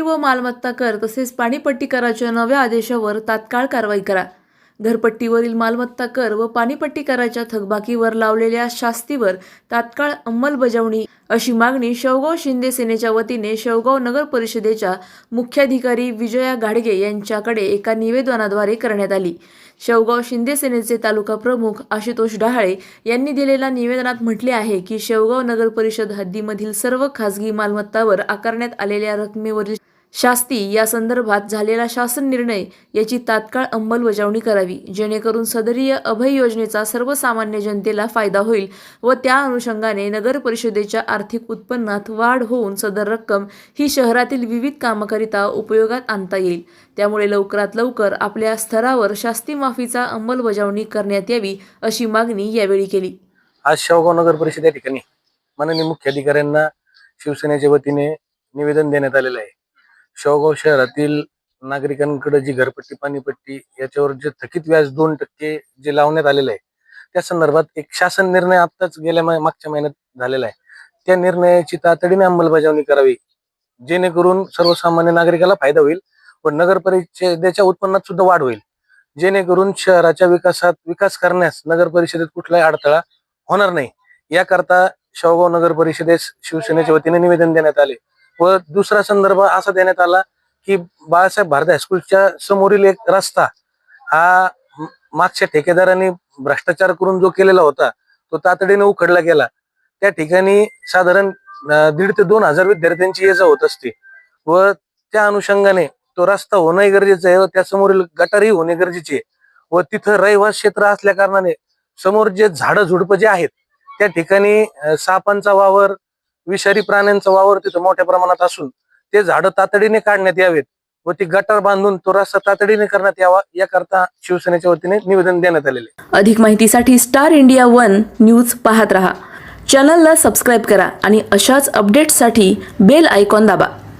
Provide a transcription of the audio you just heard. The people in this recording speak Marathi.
व मालमत्ता कर तसेच पाणीपट्टी कराच्या नव्या आदेशावर तात्काळ कारवाई करा. घरपट्टीवरील मालमत्ता कर व पाणीपट्टी कराच्या थकबाकीवर लावलेल्या शास्तीवर तात्काळ अंमलबजावणी अशी मागणी शेवगाव शिंदे सेनेच्या वतीने शेवगाव नगर परिषदेच्या मुख्याधिकारी विजया घाडगे यांच्याकडे एका निवेदनाद्वारे करण्यात आली. शेवगाव शिंदे सेनेचे तालुका प्रमुख आशुतोष डहाळे यांनी दिलेल्या निवेदनात म्हटले आहे की शेवगाव नगर परिषद हद्दीमधील सर्व खासगी मालमत्तावर आकारण्यात आलेल्या रकमेवरील शास्ती या संदर्भात झालेला शासन निर्णय याची तात्काळ अंमलबजावणी करावी. जेणेकरून सदरीय अभय योजनेचा सर्वसामान्य जनतेला फायदा होईल व त्या अनुषंगाने नगर परिषदेच्या आर्थिक उत्पन्नात वाढ होऊन सदर रक्कम ही शहरातील विविध कामाकरिता उपयोगात आणता येईल. त्यामुळे लवकरात लवकर आपल्या स्तरावर शास्ती माफीचा अंमलबजावणी करण्यात यावी अशी मागणी यावेळी केली. आज शेवगाव नगर परिषद या ठिकाणी माननीय मुख्याधिकाऱ्यांना शिवसेनेच्या वतीने निवेदन देण्यात आलेलं आहे. शेवगाव शहरातील नागरिकांकडे जी घरपट्टी पाणीपट्टी याच्यावर जे थकीत व्याज दोन टक्के जे लावण्यात आलेलं आहे त्या संदर्भात एक शासन निर्णय आत्ताच गेल्या मागच्या महिन्यात झालेला आहे. त्या निर्णयाची तातडीने अंमलबजावणी करावी जेणेकरून सर्वसामान्य नागरिकाला फायदा होईल व नगर परिषदेच्या उत्पन्नात सुद्धा वाढ होईल. जेणेकरून शहराच्या विकासात विकास करण्यास नगर परिषदेत कुठलाही अडथळा होणार नाही. याकरता शेवगाव नगर परिषदेस शिवसेनेच्या वतीने निवेदन देण्यात आले. व दुसरा संदर्भ असा देण्यात आला की बाळासाहेब भारत हायस्कूलच्या समोरील एक रस्ता हा मागच्या ठेकेदारांनी भ्रष्टाचार करून जो केलेला होता तो तातडीने उखडला गेला. त्या ठिकाणी साधारण दीड ते दोन हजार विद्यार्थ्यांची ये जा होत असते. व त्या अनुषंगाने तो रस्ता होणंही गरजेचं आहे व त्यासमोरील गटारही होणे गरजेचे आहे. व तिथं रहिवास क्षेत्र असल्या कारणाने समोर जे झाडं झुडपं जे आहेत त्या ठिकाणी सापांचा वावर विषारी प्राण्यांचा वावर तिथं मोठ्या प्रमाणात असून ते झाडं तातडीने काढण्यात यावेत व ती गटार बांधून तो रस्ता तातडीने करण्यात यावा याकरता शिवसेनेच्या वतीने निवेदन देण्यात आलेले अधिक माहितीसाठी स्टार इंडिया वन न्यूज पाहत रहा. चॅनलला सबस्क्राईब करा आणि अशाच अपडेट्ससाठी बेल आयकॉन दाबा.